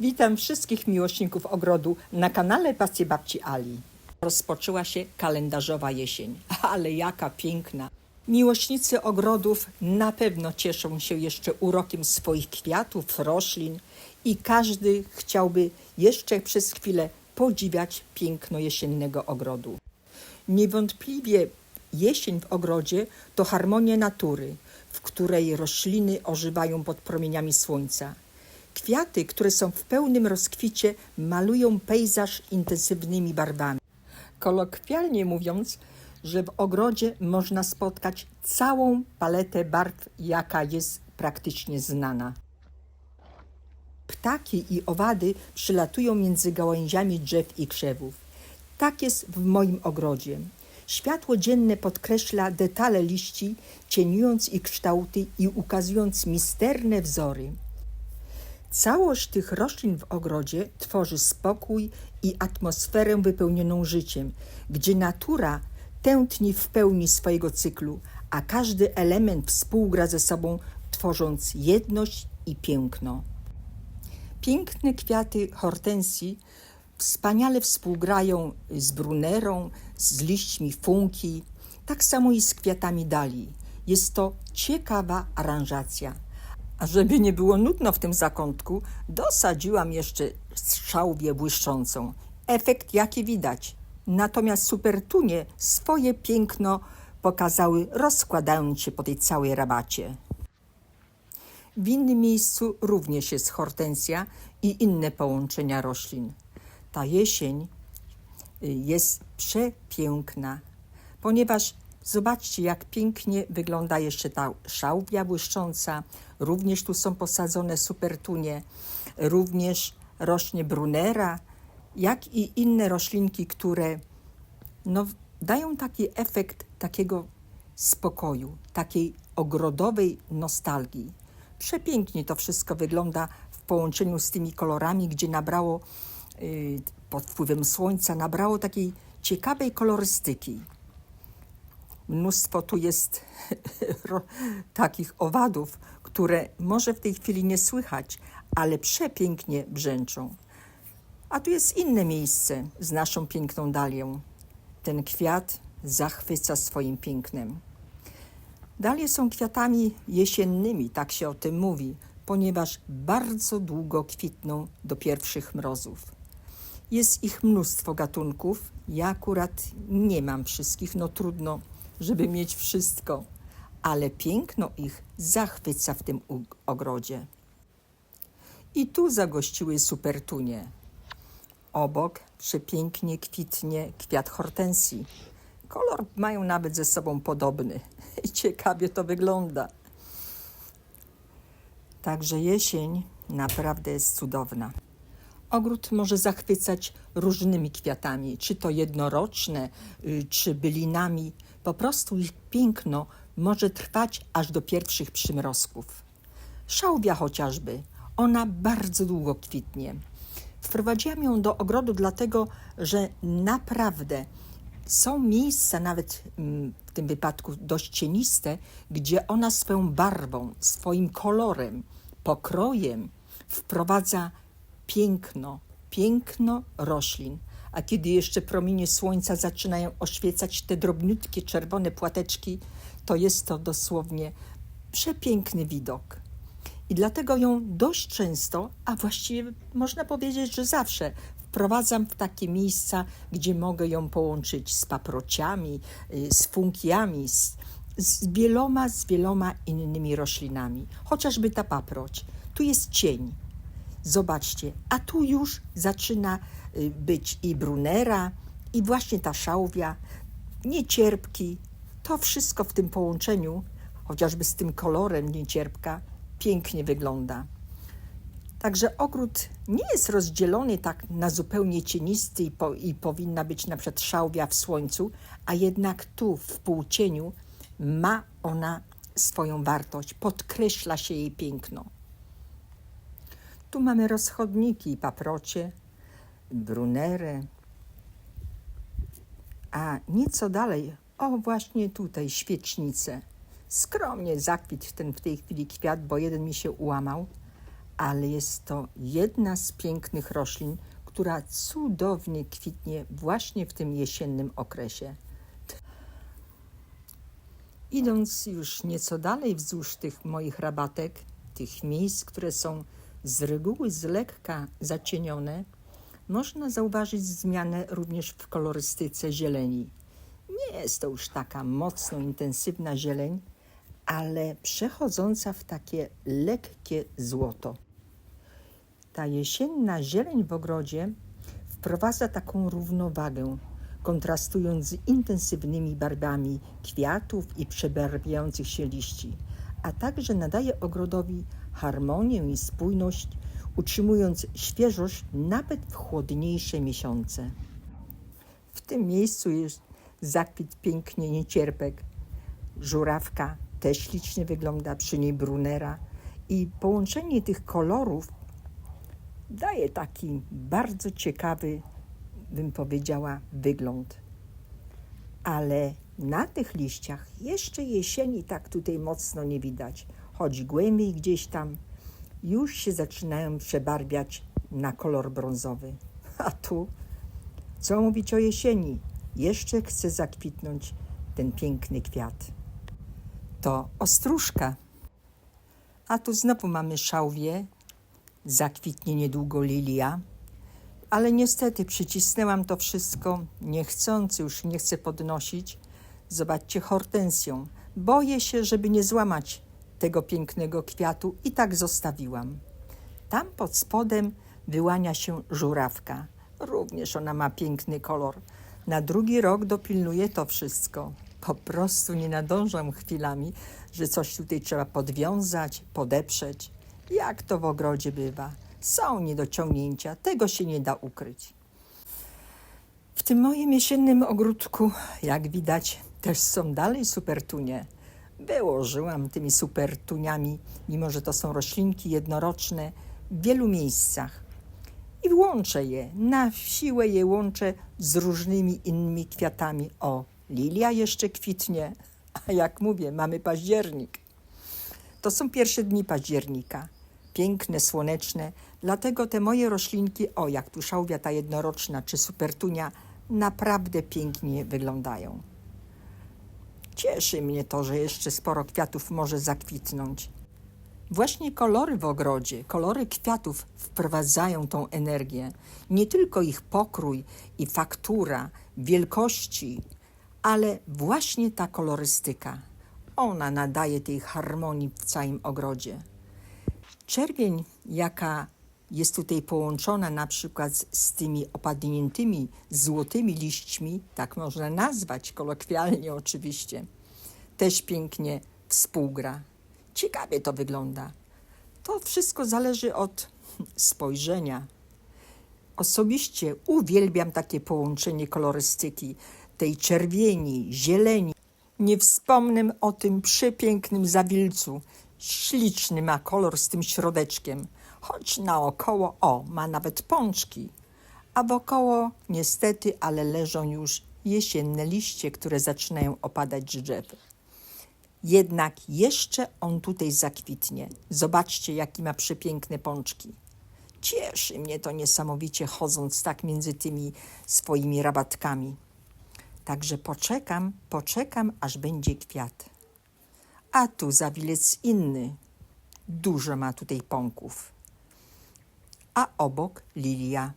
Witam wszystkich miłośników ogrodu na kanale Pasje Babci Ali. Rozpoczęła się kalendarzowa jesień, ale jaka piękna. Miłośnicy ogrodów na pewno cieszą się jeszcze urokiem swoich kwiatów, roślin i każdy chciałby jeszcze przez chwilę podziwiać piękno jesiennego ogrodu. Niewątpliwie jesień w ogrodzie to harmonia natury, w której rośliny ożywają pod promieniami słońca. Kwiaty, które są w pełnym rozkwicie, malują pejzaż intensywnymi barwami. Kolokwialnie mówiąc, że w ogrodzie można spotkać całą paletę barw, jaka jest praktycznie znana. Ptaki i owady przylatują między gałęziami drzew i krzewów. Tak jest w moim ogrodzie. Światło dzienne podkreśla detale liści, cieniując ich kształty i ukazując misterne wzory. Całość tych roślin w ogrodzie tworzy spokój i atmosferę wypełnioną życiem, gdzie natura tętni w pełni swojego cyklu, a każdy element współgra ze sobą, tworząc jedność i piękno. Piękne kwiaty hortensji wspaniale współgrają z brunerą, z liśćmi funki, tak samo i z kwiatami dali. Jest to ciekawa aranżacja. A żeby nie było nudno w tym zakątku, dosadziłam jeszcze szałwię błyszczącą. Efekt jaki widać. Natomiast supertunie swoje piękno pokazały rozkładając się po tej całej rabacie. W innym miejscu również jest hortensja i inne połączenia roślin. Ta jesień y, jest przepiękna, ponieważ zobaczcie, jak pięknie wygląda jeszcze ta szałwia błyszcząca. Również tu są posadzone supertunie, również rośnie brunera, jak i inne roślinki, które no, dają taki efekt takiego spokoju, takiej ogrodowej nostalgii. Przepięknie to wszystko wygląda w połączeniu z tymi kolorami, gdzie nabrało y, pod wpływem słońca, nabrało takiej ciekawej kolorystyki. Mnóstwo tu jest takich owadów, które może w tej chwili nie słychać, ale przepięknie brzęczą. A tu jest inne miejsce z naszą piękną dalią. Ten kwiat zachwyca swoim pięknem. Dalie są kwiatami jesiennymi, tak się o tym mówi, ponieważ bardzo długo kwitną do pierwszych mrozów. Jest ich mnóstwo gatunków. Ja akurat nie mam wszystkich, no trudno, żeby mieć wszystko, ale piękno ich zachwyca w tym ogrodzie. I tu zagościły supertunie. Obok przepięknie kwitnie kwiat hortensji. Kolor mają nawet ze sobą podobny ciekawie to wygląda. Także jesień naprawdę jest cudowna. Ogród może zachwycać różnymi kwiatami, czy to jednoroczne, y, czy bylinami. Po prostu ich piękno może trwać aż do pierwszych przymrozków. Szałwia chociażby, ona bardzo długo kwitnie. Wprowadziłam ją do ogrodu dlatego, że naprawdę są miejsca, nawet mm, w tym wypadku dość cieniste, gdzie ona swoją barwą, swoim kolorem, pokrojem wprowadza piękno, piękno roślin. A kiedy jeszcze promienie słońca zaczynają oświecać te drobniutkie czerwone płateczki, to jest to dosłownie przepiękny widok. I dlatego ją dość często, a właściwie można powiedzieć, że zawsze wprowadzam w takie miejsca, gdzie mogę ją połączyć z paprociami, y, z funkiami, z, z wieloma, z wieloma innymi roślinami. Chociażby ta paproć. Tu jest cień. Zobaczcie, a tu już zaczyna y, być i brunera, i właśnie ta szałwia, niecierpki. To wszystko w tym połączeniu, chociażby z tym kolorem niecierpka, pięknie wygląda. Także ogród nie jest rozdzielony tak na zupełnie cienisty i, po, i powinna być na przykład szałwia w słońcu, a jednak tu w półcieniu ma ona swoją wartość, podkreśla się jej piękno. Tu mamy rozchodniki, paprocie, brunerę, a nieco dalej, o właśnie tutaj, świecznice. Skromnie zakwitł ten w tej chwili kwiat, bo jeden mi się ułamał, ale jest to jedna z pięknych roślin, która cudownie kwitnie właśnie w tym jesiennym okresie. Idąc już nieco dalej wzdłuż tych moich rabatek, tych miejsc, które są z reguły z lekka zacienione, można zauważyć zmianę również w kolorystyce zieleni. Nie jest to już taka mocno intensywna zieleń, ale przechodząca w takie lekkie złoto. Ta jesienna zieleń w ogrodzie wprowadza taką równowagę, kontrastując z intensywnymi barwami kwiatów i przebarwiających się liści, a także nadaje ogrodowi harmonię i spójność, utrzymując świeżość nawet w chłodniejsze miesiące. W tym miejscu jest zakwit pięknie niecierpek. Żurawka też ślicznie wygląda, przy niej brunera i połączenie tych kolorów daje taki bardzo ciekawy, bym powiedziała, wygląd. Ale na tych liściach jeszcze jesieni tak tutaj mocno nie widać, choć głębiej gdzieś tam już się zaczynają przebarwiać na kolor brązowy. A tu, co mówić o jesieni? Jeszcze chce zakwitnąć ten piękny kwiat. To ostróżka. A tu znowu mamy szałwię, zakwitnie niedługo lilia, ale niestety przycisnęłam to wszystko niechcący, już nie chcę podnosić. Zobaczcie hortensją. Boję się, żeby nie złamać tego pięknego kwiatu i tak zostawiłam. Tam pod spodem wyłania się żurawka. Również ona ma piękny kolor. Na drugi rok dopilnuję to wszystko. Po prostu nie nadążam chwilami, że coś tutaj trzeba podwiązać, podeprzeć. Jak to w ogrodzie bywa. Są niedociągnięcia, tego się nie da ukryć. W tym moim jesiennym ogródku, jak widać, też są dalej supertunie. Wyłożyłam tymi supertuniami, mimo że to są roślinki jednoroczne, w wielu miejscach. I łączę je, na siłę je łączę z różnymi innymi kwiatami. O, lilia jeszcze kwitnie, a jak mówię, mamy październik. To są pierwsze dni października. Piękne, słoneczne, dlatego te moje roślinki, o jak tu szałwia ta jednoroczna czy supertunia, naprawdę pięknie wyglądają. Cieszy mnie to, że jeszcze sporo kwiatów może zakwitnąć. Właśnie kolory w ogrodzie, kolory kwiatów wprowadzają tą energię. Nie tylko ich pokrój i faktura, wielkości, ale właśnie ta kolorystyka. Ona nadaje tej harmonii w całym ogrodzie. Czerwień, jaka jest tutaj połączona na przykład z, tymi opadniętymi złotymi liśćmi, tak można nazwać kolokwialnie oczywiście, też pięknie współgra. Ciekawie to wygląda. To wszystko zależy od spojrzenia. Osobiście uwielbiam takie połączenie kolorystyki, tej czerwieni, zieleni. Nie wspomnę o tym przepięknym zawilcu. Śliczny ma kolor z tym środeczkiem, choć naokoło, o, ma nawet pączki. A wokoło, niestety, ale leżą już jesienne liście, które zaczynają opadać z drzew. Jednak jeszcze on tutaj zakwitnie. Zobaczcie, jaki ma przepiękne pączki. Cieszy mnie to niesamowicie, chodząc tak między tymi swoimi rabatkami. Także poczekam, poczekam, aż będzie kwiat. A tu zawilec inny. Dużo ma tutaj pąków. A obok lilia.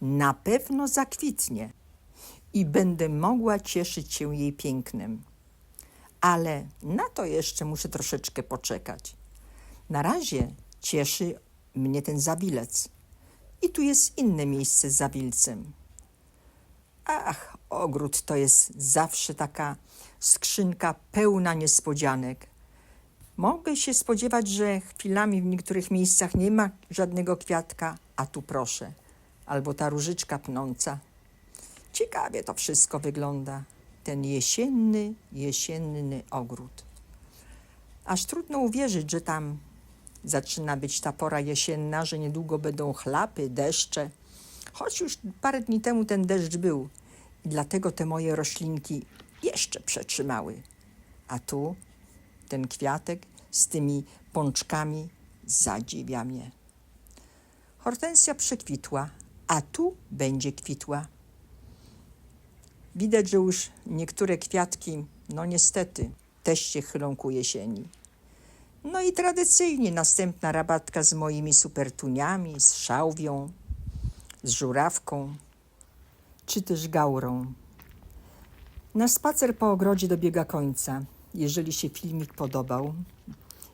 Na pewno zakwitnie i będę mogła cieszyć się jej pięknem. Ale na to jeszcze muszę troszeczkę poczekać. Na razie cieszy mnie ten zawilec. I tu jest inne miejsce z zawilcem. Ach, ogród to jest zawsze taka skrzynka pełna niespodzianek. Mogę się spodziewać, że chwilami w niektórych miejscach nie ma żadnego kwiatka, a tu proszę, albo ta różyczka pnąca. Ciekawie to wszystko wygląda. Ten jesienny, jesienny ogród. Aż trudno uwierzyć, że tam zaczyna być ta pora jesienna, że niedługo będą chlapy, deszcze. Choć już parę dni temu ten deszcz był i dlatego te moje roślinki jeszcze przetrzymały. A tu ten kwiatek z tymi pączkami zadziwia mnie. Hortensja przekwitła, a tu będzie kwitła. Widać, że już niektóre kwiatki, no niestety, też się chylą ku jesieni. No i tradycyjnie następna rabatka z moimi supertuniami, z szałwią, z żurawką, czy też gaurą. Nasz spacer po ogrodzie dobiega końca. Jeżeli się filmik podobał,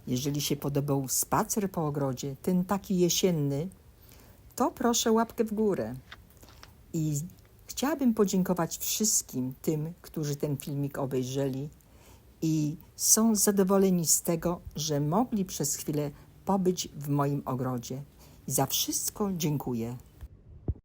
jeżeli się podobał spacer po ogrodzie, ten taki jesienny, to proszę łapkę w górę. I chciałabym podziękować wszystkim tym, którzy ten filmik obejrzeli i są zadowoleni z tego, że mogli przez chwilę pobyć w moim ogrodzie. I za wszystko dziękuję.